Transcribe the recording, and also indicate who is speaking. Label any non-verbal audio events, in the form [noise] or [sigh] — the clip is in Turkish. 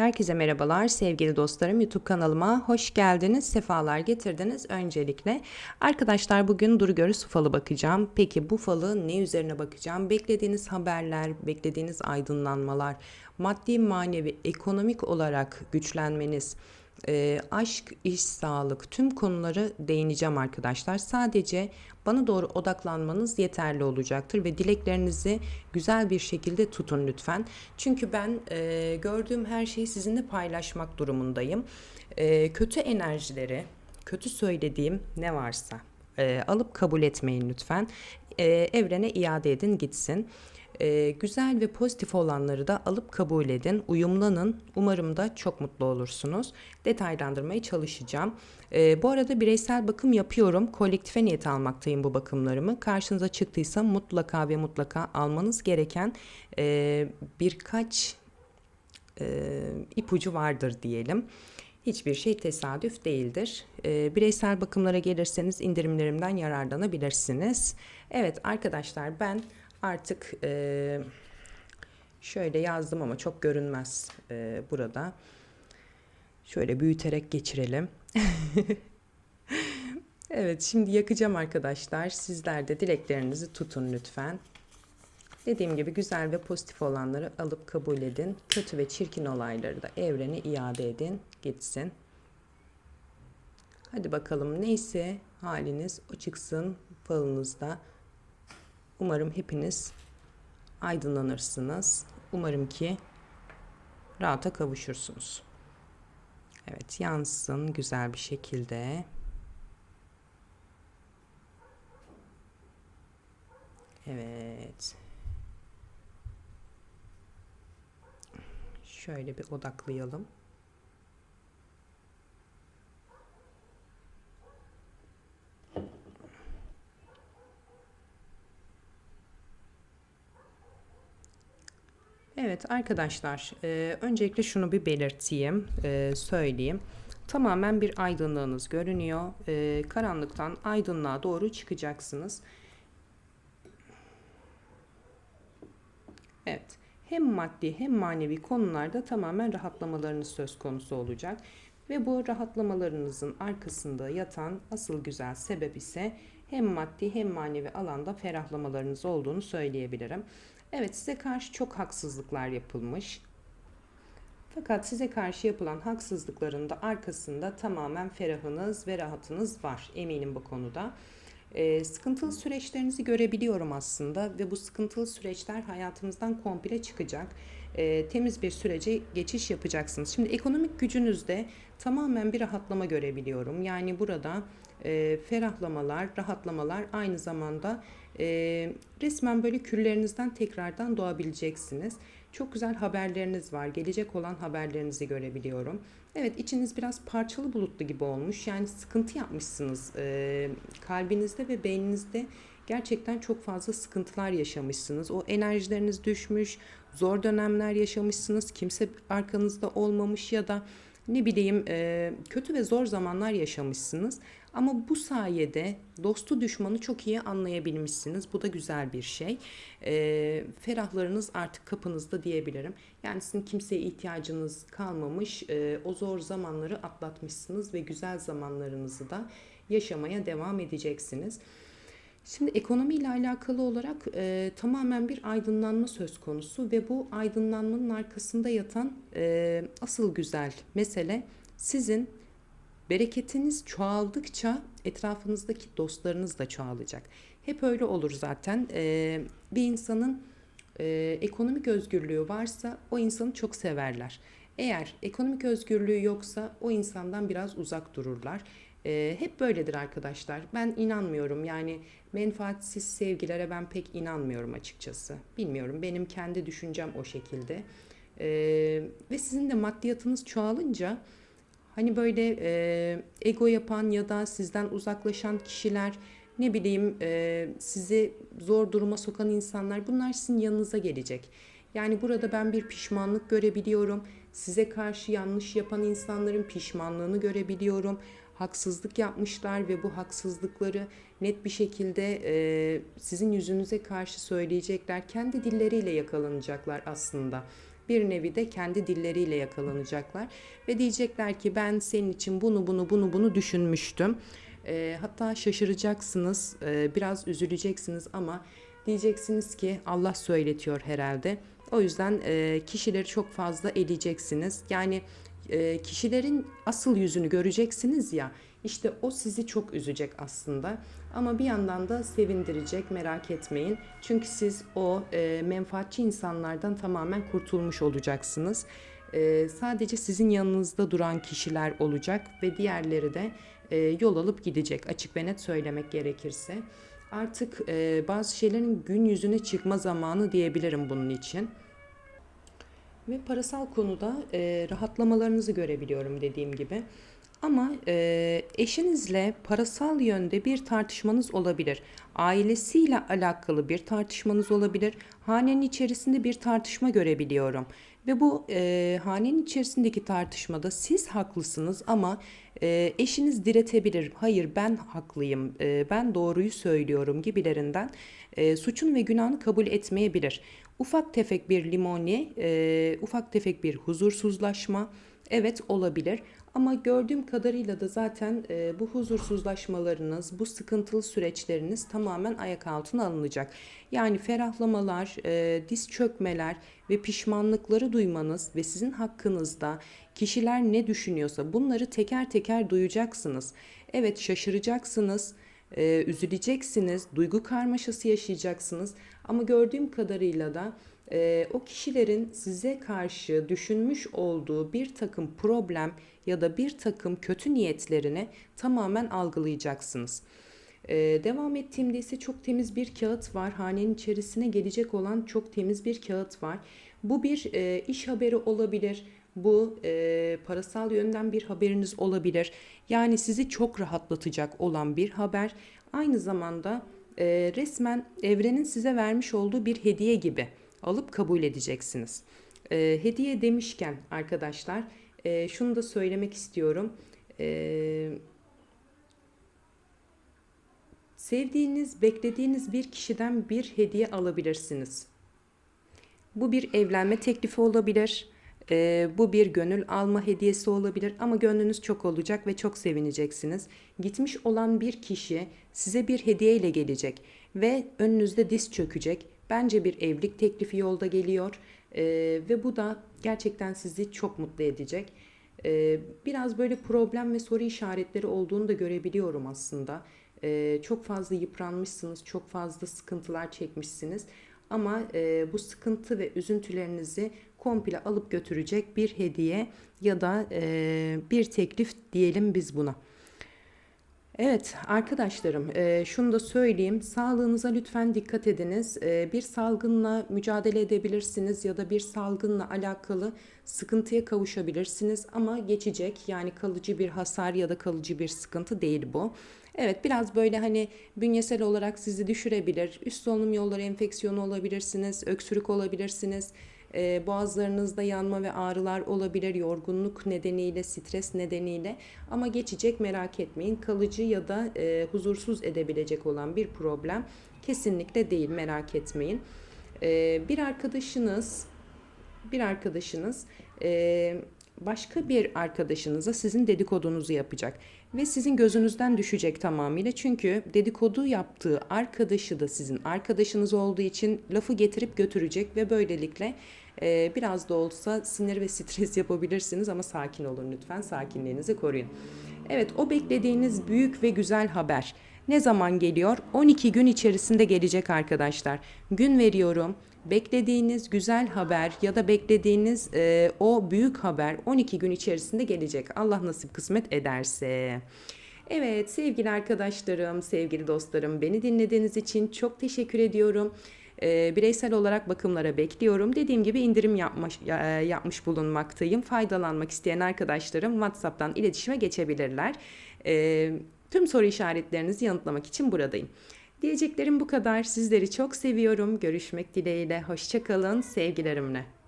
Speaker 1: Herkese merhabalar. Sevgili dostlarım YouTube kanalıma hoş geldiniz sefalar getirdiniz öncelikle. Arkadaşlar bugün Duru Görü falı bakacağım. Peki bu falı ne üzerine bakacağım? Beklediğiniz haberler beklediğiniz aydınlanmalar maddi manevi ekonomik olarak güçlenmeniz e, aşk, iş, sağlık tüm konuları değineceğim arkadaşlar. Sadece bana doğru odaklanmanız yeterli olacaktır ve dileklerinizi güzel bir şekilde tutun lütfen. Çünkü ben e, gördüğüm her şeyi sizinle paylaşmak durumundayım. E, kötü enerjileri, kötü söylediğim ne varsa e, alıp kabul etmeyin lütfen. E, evrene iade edin gitsin. Ee, güzel ve pozitif olanları da alıp kabul edin, uyumlanın. Umarım da çok mutlu olursunuz. Detaylandırmaya çalışacağım. Ee, bu arada bireysel bakım yapıyorum. Kolektife niyet almaktayım bu bakımlarımı. Karşınıza çıktıysa mutlaka ve mutlaka almanız gereken e, birkaç e, ipucu vardır diyelim. Hiçbir şey tesadüf değildir. E, bireysel bakımlara gelirseniz indirimlerimden yararlanabilirsiniz. Evet arkadaşlar ben Artık e, şöyle yazdım ama çok görünmez e, burada. Şöyle büyüterek geçirelim. [laughs] evet şimdi yakacağım arkadaşlar. Sizler de dileklerinizi tutun lütfen. Dediğim gibi güzel ve pozitif olanları alıp kabul edin. Kötü ve çirkin olayları da evrene iade edin. Gitsin. Hadi bakalım neyse haliniz o çıksın falınızda. Umarım hepiniz aydınlanırsınız. Umarım ki rahata kavuşursunuz. Evet yansın güzel bir şekilde. Evet. Şöyle bir odaklayalım. Evet arkadaşlar e, öncelikle şunu bir belirteyim e, söyleyeyim. Tamamen bir aydınlığınız görünüyor. E, karanlıktan aydınlığa doğru çıkacaksınız. Evet hem maddi hem manevi konularda tamamen rahatlamalarınız söz konusu olacak. Ve bu rahatlamalarınızın arkasında yatan asıl güzel sebep ise hem maddi hem manevi alanda ferahlamalarınız olduğunu söyleyebilirim. Evet size karşı çok haksızlıklar yapılmış. Fakat size karşı yapılan haksızlıkların da arkasında tamamen ferahınız ve rahatınız var. Eminim bu konuda. E, sıkıntılı süreçlerinizi görebiliyorum aslında ve bu sıkıntılı süreçler hayatımızdan komple çıkacak. E, temiz bir sürece geçiş yapacaksınız. Şimdi ekonomik gücünüzde tamamen bir rahatlama görebiliyorum. Yani burada e, ferahlamalar, rahatlamalar aynı zamanda e, resmen böyle küllerinizden tekrardan doğabileceksiniz. Çok güzel haberleriniz var. Gelecek olan haberlerinizi görebiliyorum. Evet içiniz biraz parçalı bulutlu gibi olmuş. Yani sıkıntı yapmışsınız. E, kalbinizde ve beyninizde gerçekten çok fazla sıkıntılar yaşamışsınız. O enerjileriniz düşmüş, zor dönemler yaşamışsınız. Kimse arkanızda olmamış ya da ne bileyim e, kötü ve zor zamanlar yaşamışsınız. Ama bu sayede dostu düşmanı çok iyi anlayabilmişsiniz. Bu da güzel bir şey. E, ferahlarınız artık kapınızda diyebilirim. Yani sizin kimseye ihtiyacınız kalmamış. E, o zor zamanları atlatmışsınız ve güzel zamanlarınızı da yaşamaya devam edeceksiniz. Şimdi ekonomiyle alakalı olarak e, tamamen bir aydınlanma söz konusu ve bu aydınlanmanın arkasında yatan e, asıl güzel mesele sizin bereketiniz çoğaldıkça etrafınızdaki dostlarınız da çoğalacak. Hep öyle olur zaten. E, bir insanın e, ekonomik özgürlüğü varsa o insanı çok severler. Eğer ekonomik özgürlüğü yoksa o insandan biraz uzak dururlar. E, hep böyledir arkadaşlar. Ben inanmıyorum yani menfaatsiz sevgilere ben pek inanmıyorum açıkçası. Bilmiyorum benim kendi düşüncem o şekilde. E, ve sizin de maddiyatınız çoğalınca hani böyle e, ego yapan ya da sizden uzaklaşan kişiler ne bileyim e, sizi zor duruma sokan insanlar bunlar sizin yanınıza gelecek. Yani burada ben bir pişmanlık görebiliyorum. Size karşı yanlış yapan insanların pişmanlığını görebiliyorum haksızlık yapmışlar ve bu haksızlıkları net bir şekilde e, sizin yüzünüze karşı söyleyecekler. Kendi dilleriyle yakalanacaklar aslında. bir nevi de kendi dilleriyle yakalanacaklar ve diyecekler ki ben senin için bunu bunu bunu bunu düşünmüştüm. E, hatta şaşıracaksınız, e, biraz üzüleceksiniz ama diyeceksiniz ki Allah söyletiyor herhalde. O yüzden e, kişileri çok fazla eleyeceksiniz. Yani e, kişilerin asıl yüzünü göreceksiniz ya. İşte o sizi çok üzecek aslında. Ama bir yandan da sevindirecek merak etmeyin. Çünkü siz o e, menfaatçi insanlardan tamamen kurtulmuş olacaksınız. E, sadece sizin yanınızda duran kişiler olacak ve diğerleri de e, yol alıp gidecek açık ve net söylemek gerekirse. Artık e, bazı şeylerin gün yüzüne çıkma zamanı diyebilirim bunun için. Ve parasal konuda e, rahatlamalarınızı görebiliyorum dediğim gibi. Ama e, eşinizle parasal yönde bir tartışmanız olabilir. Ailesiyle alakalı bir tartışmanız olabilir. Hanenin içerisinde bir tartışma görebiliyorum. Ve bu e, hanenin içerisindeki tartışmada siz haklısınız ama e, eşiniz diretebilir. Hayır ben haklıyım, e, ben doğruyu söylüyorum gibilerinden e, suçun ve günahını kabul etmeyebilir. Ufak tefek bir limoni, e, ufak tefek bir huzursuzlaşma evet olabilir. Ama gördüğüm kadarıyla da zaten e, bu huzursuzlaşmalarınız, bu sıkıntılı süreçleriniz tamamen ayak altına alınacak. Yani ferahlamalar, e, diz çökmeler ve pişmanlıkları duymanız ve sizin hakkınızda kişiler ne düşünüyorsa bunları teker teker duyacaksınız. Evet şaşıracaksınız e, üzüleceksiniz, duygu karmaşası yaşayacaksınız. Ama gördüğüm kadarıyla da e, o kişilerin size karşı düşünmüş olduğu bir takım problem ya da bir takım kötü niyetlerini tamamen algılayacaksınız. Ee, devam ettiğimde ise çok temiz bir kağıt var. Hanenin içerisine gelecek olan çok temiz bir kağıt var. Bu bir e, iş haberi olabilir. Bu e, parasal yönden bir haberiniz olabilir. Yani sizi çok rahatlatacak olan bir haber. Aynı zamanda e, resmen evrenin size vermiş olduğu bir hediye gibi alıp kabul edeceksiniz. E, hediye demişken arkadaşlar e, şunu da söylemek istiyorum. E, sevdiğiniz, beklediğiniz bir kişiden bir hediye alabilirsiniz. Bu bir evlenme teklifi olabilir. E, bu bir gönül alma hediyesi olabilir ama gönlünüz çok olacak ve çok sevineceksiniz. Gitmiş olan bir kişi size bir hediye ile gelecek ve önünüzde diz çökecek. Bence bir evlilik teklifi yolda geliyor e, ve bu da gerçekten sizi çok mutlu edecek. E, biraz böyle problem ve soru işaretleri olduğunu da görebiliyorum aslında. E, çok fazla yıpranmışsınız, çok fazla sıkıntılar çekmişsiniz. Ama e, bu sıkıntı ve üzüntülerinizi komple alıp götürecek bir hediye ya da e, bir teklif diyelim biz buna. Evet arkadaşlarım e, şunu da söyleyeyim. Sağlığınıza lütfen dikkat ediniz. E, bir salgınla mücadele edebilirsiniz ya da bir salgınla alakalı sıkıntıya kavuşabilirsiniz. Ama geçecek yani kalıcı bir hasar ya da kalıcı bir sıkıntı değil bu. Evet biraz böyle hani bünyesel olarak sizi düşürebilir. Üst solunum yolları enfeksiyonu olabilirsiniz öksürük olabilirsiniz e, boğazlarınızda yanma ve ağrılar olabilir yorgunluk nedeniyle, stres nedeniyle ama geçecek merak etmeyin. Kalıcı ya da e, huzursuz edebilecek olan bir problem kesinlikle değil merak etmeyin. E, bir arkadaşınız bir arkadaşınız e, başka bir arkadaşınıza sizin dedikodunuzu yapacak ve sizin gözünüzden düşecek tamamıyla. Çünkü dedikodu yaptığı arkadaşı da sizin arkadaşınız olduğu için lafı getirip götürecek ve böylelikle e, biraz da olsa sinir ve stres [laughs] yapabilirsiniz ama sakin olun lütfen. Sakinliğinizi koruyun. Evet o beklediğiniz büyük ve güzel haber ne zaman geliyor? 12 gün içerisinde gelecek arkadaşlar. Gün veriyorum. Beklediğiniz güzel haber ya da beklediğiniz e, o büyük haber 12 gün içerisinde gelecek. Allah nasip kısmet ederse. Evet sevgili arkadaşlarım, sevgili dostlarım beni dinlediğiniz için çok teşekkür ediyorum. E, bireysel olarak bakımlara bekliyorum. Dediğim gibi indirim yapmış, e, yapmış bulunmaktayım. Faydalanmak isteyen arkadaşlarım WhatsApp'tan iletişime geçebilirler. E, tüm soru işaretlerinizi yanıtlamak için buradayım. Diyeceklerim bu kadar. Sizleri çok seviyorum. Görüşmek dileğiyle. Hoşçakalın. Sevgilerimle.